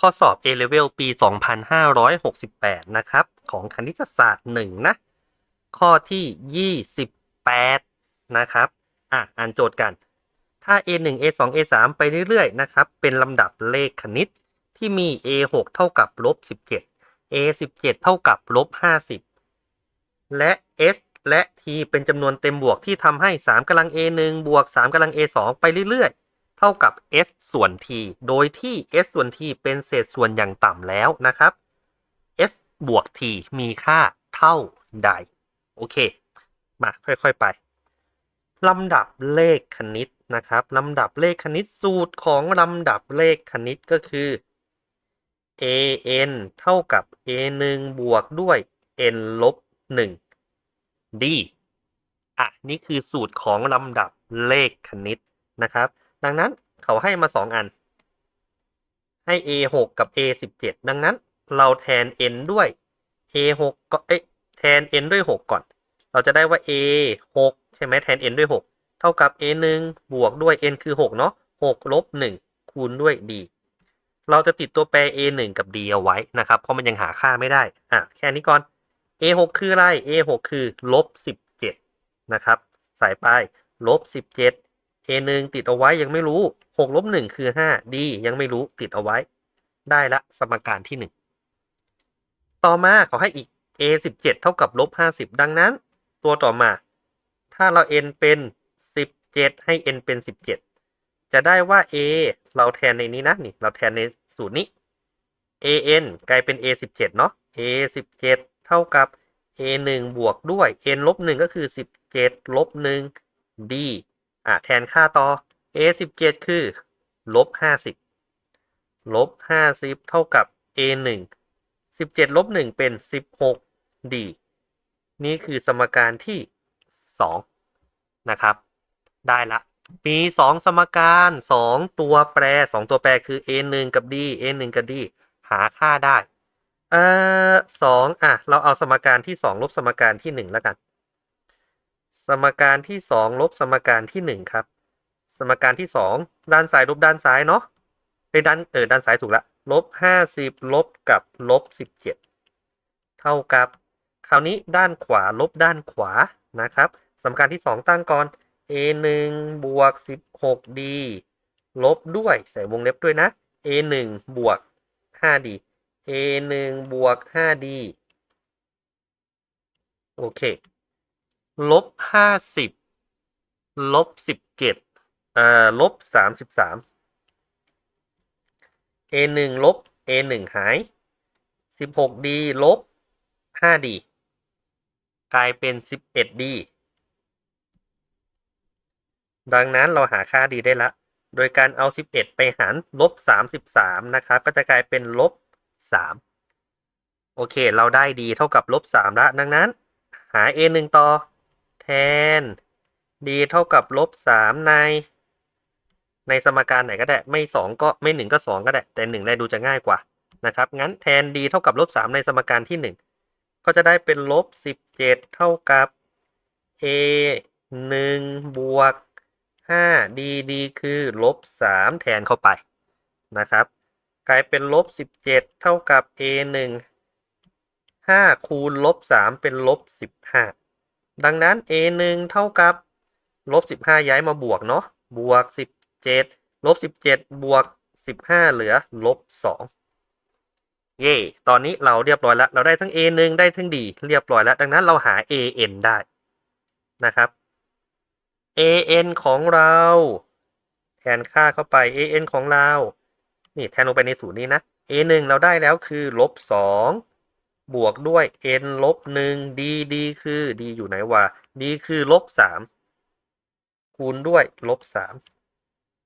ข้อสอบ A-Level ปี 2568 นะครับ ของคณิตศาสตร์ 1 นะ ข้อที่ 28 นะครับ อะ อ่านโจทย์กัน ถ้า A1 A2 A3 ไปเรื่อยๆ นะครับ เป็นลำดับเลขคณิตที่มี A6 เท่ากับลบ17 A17 เท่ากับลบ50 และ S และ T เป็นจำนวนเต็มบวกที่ทำให้ 3กำลัง A1 บวก 3กำลัง A2 ไปเรื่อยๆ เท่ากับ S ส่วน T โดยที่ S ส่วน T เป็นเศษส่วนอย่างต่ำแล้วนะครับ S บวก T มีค่าเท่าใด โอเค มาค่อยๆไปลำดับเลขคณิตนะครับลำดับเลขคณิตสูตรของลำดับเลขคณิตก็คือ an เท่ากับ a1 บวกด้วย n ลบ1 d อะ นี่คือสูตรของลำดับเลขคณิตนะครับ ดังนั้นเขาให้มา 2 อัน ให้ a6 กับ a17 ดังนั้นเราแทน n ด้วย a6 ก็เอ๊ะแทน n ด้วย 6 ก่อน เราจะได้ว่า a 6ใช่ไหมแทน n ด้วย 6 เท่ากับ a 1บวกด้วย n คือ 6 เนาะ6ลบ1คูณด้วย d เราจะติดตัวแปร a 1กับ d เอาไว้นะครับ เพราะมันยังหาค่าไม่ได้ อะ แค่นี้ก่อน a 6คืออะไร a 6คือลบ17นะครับใส่ไปลบ17 a 1ติดเอาไว้ยังไม่รู้6ลบ1คือ5 d ยังไม่รู้ติดเอาไว้ ได้ละสมการที่1ต่อมาขอให้อีก a 17เท่ากับลบ50ดังนั้น ตัวต่อมา ถ้าเรา n เป็น17ให้ n เป็น17จะได้ว่า a เราแทนในนี้นะนี่ เราแทนในสูตรนี้ an กลายเป็น a 17เนาะ a 17เท่ากับ a 1บวกด้วย n ลบ1ก็คือ 17 ลบ 1 d อะแทนค่าต่อ a 17คือลบ50ลบ50เท่ากับ a 1 17ลบ1เป็น16 d นี่คือสมการที่2นะครับ ได้ละ มี2สมการ2ตัวแปร2ตัวแปรคือ a 1กับ d a 1กับ d หาค่าได้ เอ่อสองอะ เราเอาสมการที่2ลบสมการที่1แล้วกัน สมการที่2ลบสมการที่1ครับ สมการที่2ด้านซ้ายลบด้านซ้ายเนาะในด้านเออด้านซ้ายถูกละลบ50ลบกับลบ17เท่ากับ คราวนี้ด้านขวาลบด้านขวานะครับ สมการที่2ตั้งก่อน a 1บวก 16d ลบด้วยใส่วงเล็บด้วยนะ a 1บวก 5d a 1บวก 5d โอเค ลบห้าสิบลบสิบเจ็ดอ่าลบสามสิบสาม a หนึ่งลบ a หนึ่งหายสิบหกดีลบห้าดีกลายเป็นสิบเอ็ดดีดังนั้นเราหาค่าดีได้ละ โดยการเอาสิบเอ็ดไปหารลบสามสิบสามนะครับ ก็จะกลายเป็นลบสามโอเค เราได้ดีเท่ากับลบสามละ ดังนั้น หา a งต่อ แทน d เท่ากับลบ3ใน ในสมการไหนก็ได้ ไม่2ก็ไม่1ก็2ก็ได้ แต่1ได้ดูจะง่ายกว่านะครับ งั้นแทน d เท่ากับลบ3ในสมการที่1ก็จะได้เป็นลบ17เท่ากับ a 1บวก5 d d คือลบ3แทนเข้าไปนะครับ กลายเป็นลบ17เท่ากับ a 1 5คูณลบ3เป็นลบ15 ดังนั้น a 1เท่ากับลบ15 ย้ายมาบวกเนาะบวก 17ลบ17 บวก 15 เหลือลบ2เย่ตอนนี้เราเรียบร้อยแล้ว เราได้ทั้ง a 1ได้ทั้ง d เรียบร้อยแล้ว ดังนั้นเราหา a n ได้นะครับ a n ของเรา แทนค่าเข้าไป a n ของเรา นี่แทนลงไปในสูตรนี้นะ a 1เราได้แล้วคือลบ2 บวกด้วย n ลบ1 d d คือ d อยู่ไหนวะ d คือลบ3คูณด้วยลบ3ม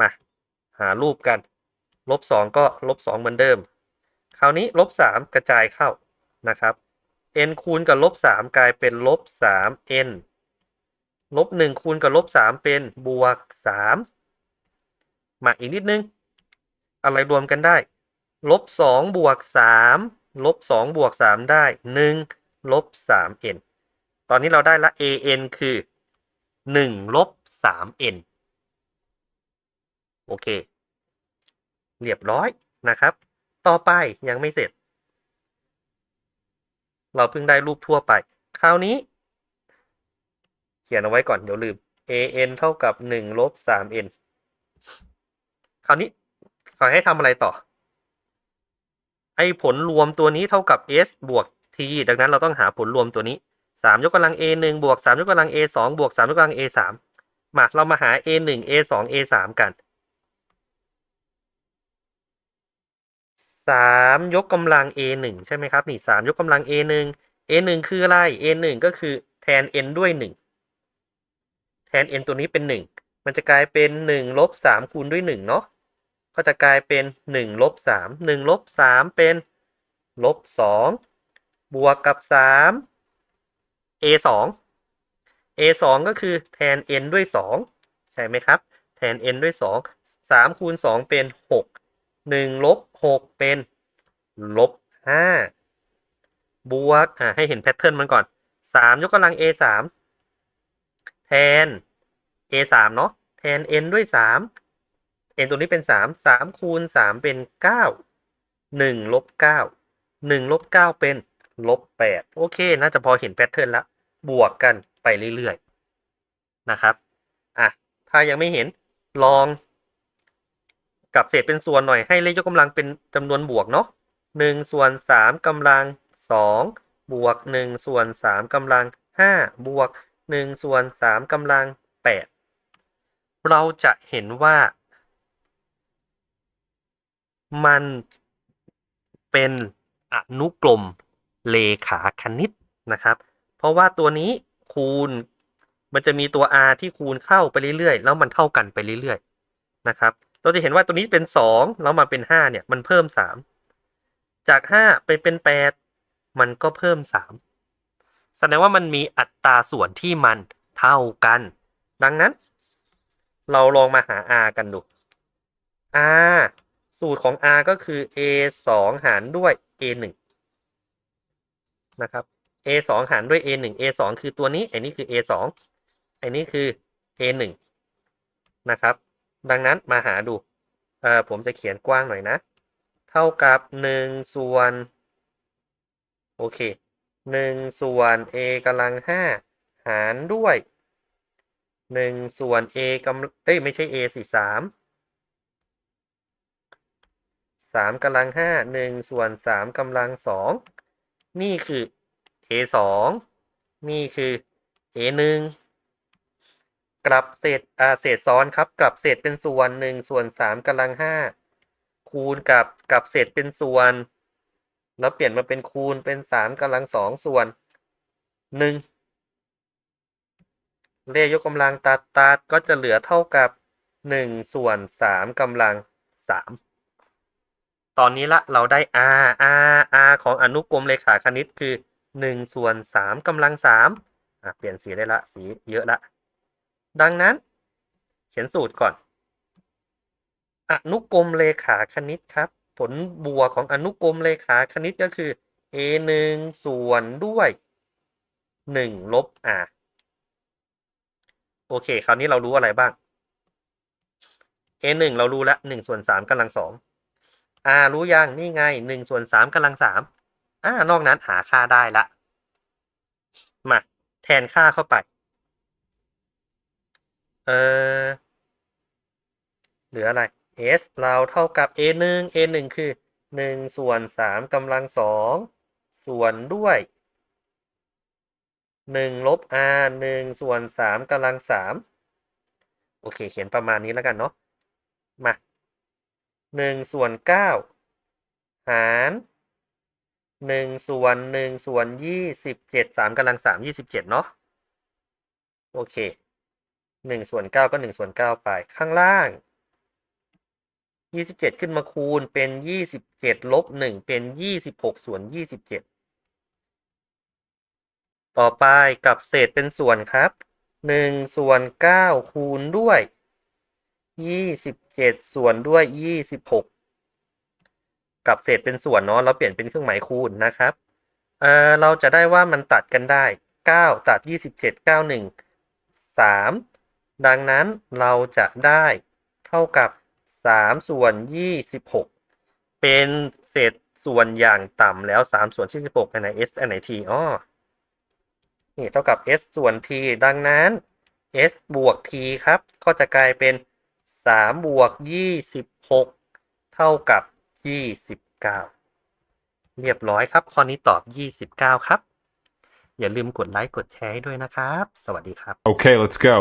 มาหารูปกัน ลบ2ก็ลบ2เหมือนเดิม คราวนี้ลบ3กระจายเข้านะครับ n คูณกับลบ3กลายเป็นลบ3 n ลบ1คูณกับลบ3เป็นบวก3มมาอีกนิดนึง อะไรรวมกันได้ ลบ2บวก3 ลบ2บวก3ได้1ลบ 3n ตอนนี้เราได้ละ an คือ1ลบ 3n โอเค เรียบร้อยนะครับ ต่อไปยังไม่เสร็จ เราเพิ่งได้รูปทั่วไป คราวนี้ เขียนเอาไว้ก่อนเดี๋ยวลืม an เท่ากับ1ลบ 3n คราวนี้ขอให้ทำอะไรต่อ ไอ้ผลรวมตัวนี้เท่ากับ s บวก t ดังนั้นเราต้องหาผลรวมตัวนี้ 3 ยกกำลัง a 1บวก3ยกกำลัง a 2บวก3ยกกำลัง a 3มาเรามาหา a 1 a 2 a 3กัน 3 ยกกำลัง a 1ใช่ไหมครับนี่3ยกกำลัง a 1 a 1คืออะไร a 1ก็คือแทน n ด้วย 1 แทน n ตัวนี้เป็น 1 มันจะกลายเป็น 1 ลบ 3 คูณด้วย 1 เนาะ ก็จะกลายเป็น1ลบ3 1ลบ3เป็นลบ2บวกกับ 3 a 2 a 2ก็คือแทน n ด้วย 2 ใช่ไหมครับ แทน n ด้วย 2 3 คูณ 2 เป็น 6 1 ลบ 6 เป็นลบ 5 บวกอ่าให้เห็นแพทเทิร์นมันก่อน 3 ยกกำลัง a 3แทน a 3เนาะแทน n ด้วย 3 n ตัวนี้เป็น3 3คูณ3เป็น9 1ลบ9 1ลบ9เป็นลบ8โอเค น่าจะพอเห็นแพทเทิร์นล้วบวกกันไปเรื่อยๆ นะครับ อะ ถ้ายังไม่เห็นลองกลับเศษเป็นส่วนหน่อยให้เลขยกกำลังเป็นจำนวนบวกเนาะ1ส่วน3กำลัง2บวก1ส่วน3กำลัง5บวก1ส่วน3กำลัง8เราจะเห็นว่า มันเป็นอนุกรมเลขาคณิตนะครับ เพราะว่าตัวนี้คูณมันจะมีตัว r ที่คูณเข้าไปเรื่อยๆ แล้วมันเท่ากันไปเรื่อยๆนะครับ เราจะเห็นว่าตัวนี้เป็น 2 แล้วมาเป็น 5 เนี่ย มันเพิ่ม 3 จาก 5 ไปเป็น 8 มันก็เพิ่ม 3 แสดงว่ามันมีอัตราส่วนที่มันเท่ากัน ดังนั้น เราลองมาหา r กันดู r สูตรของ r ก็คือ a 2หารด้วย a 1นะครับ a 2หารด้วย a 1 a 2คือตัวนี้ไอ้นี่คือ a 2ไอ้นี่คือ a 1นะครับ ดังนั้นมาหาดูเอ่อผมจะเขียนกว้างหน่อยนะ เท่ากับ1ส่วนโอเค1ส่วน a กำลัง5หารด้วย 1 ส่วน a กำเอ้ยไม่ใช่ a สิ3 3กำลัง5 1ส่วน3กำลัง2นี่คือ a 2นี่คือ a 1กลับเศษอ่าเศษซ้อนครับ กลับเศษเป็นส่วน1ส่วน3กำลัง5คูณกับกับเศษเป็นส่วน แล้วเปลี่ยนมาเป็นคูณเป็น3กำลัง2ส่วน1เลขยกกำลังตัดตัดก็จะเหลือเท่ากับ1ส่วน3กำลัง3 ตอนนี้ละเราได้ r r r ของอนุกรมเลขาคณิตคือ1ส่วน3กำลัง3อะเปลี่ยนสีได้ละสีเยอะละ ดังนั้น เขียนสูตรก่อน อนุกรมเลขาคณิตครับ ผลบวกของอนุกรมเลขาคณิตก็คือ a 1ส่วนด้วย1ลบ r โอเค คราวนี้เรารู้อะไรบ้าง a 1เรารู้แล้ว1ส่วน3กำลัง2 r รู้ยังนี่ไง1ส่วน3กำลัง3อ่านอกนั้นหาค่าได้ละ มาแทนค่าเข้าไป เออเหลืออะไร s เราเท่ากับ a 1 a 1คือ1ส่วน3กำลัง2ส่วนด้วย1ลบ r 1ส่วน3กำลัง3โอเค เขียนประมาณนี้แล้วกันเนาะมา หนึ่งส่วนเก้าหารหนึ่งส่วนหนึ่งส่วนยี่สิบเจ็ดสามกำลังสามยี่สิบเจ็ดเนาะโอเคหนึ่งส่วนเก้าก็หนึ่งส่วนเก้าไปข้างล่างยี่สิบเจ็ดขึ้นมาคูณเป็นยี่สิบเจ็ดลบหนึ่งเป็นยี่สิบหกส่วนยี่สิบเจ็ดต่อไปกับเศษเป็นส่วนครับหนึ่งส่วนเก้าคูณด้วย 27ส่วนด้วย26กับเศษเป็นส่วนเนาะเราเปลี่ยนเป็นเครื่องหมายคูณนะครับเอ่อเราจะได้ว่ามันตัดกันได้9ตัด27 91 3ดังนั้นเราจะได้เท่ากับ3ส่วน26เป็นเศษส่วนอย่างต่ำแล้ว3ส่วนที่16อันไหน s อันไหน t อ๋อนี่เท่ากับ s ส่วน t ดังนั้น s บวก t ครับ ก็จะกลายเป็น 3บวก26เท่ากับ29เรียบร้อยครับ ข้อนี้ตอบ29ครับ อย่าลืมกดไลค์กดแชร์ด้วยนะครับ สวัสดีครับ Okay, let's go.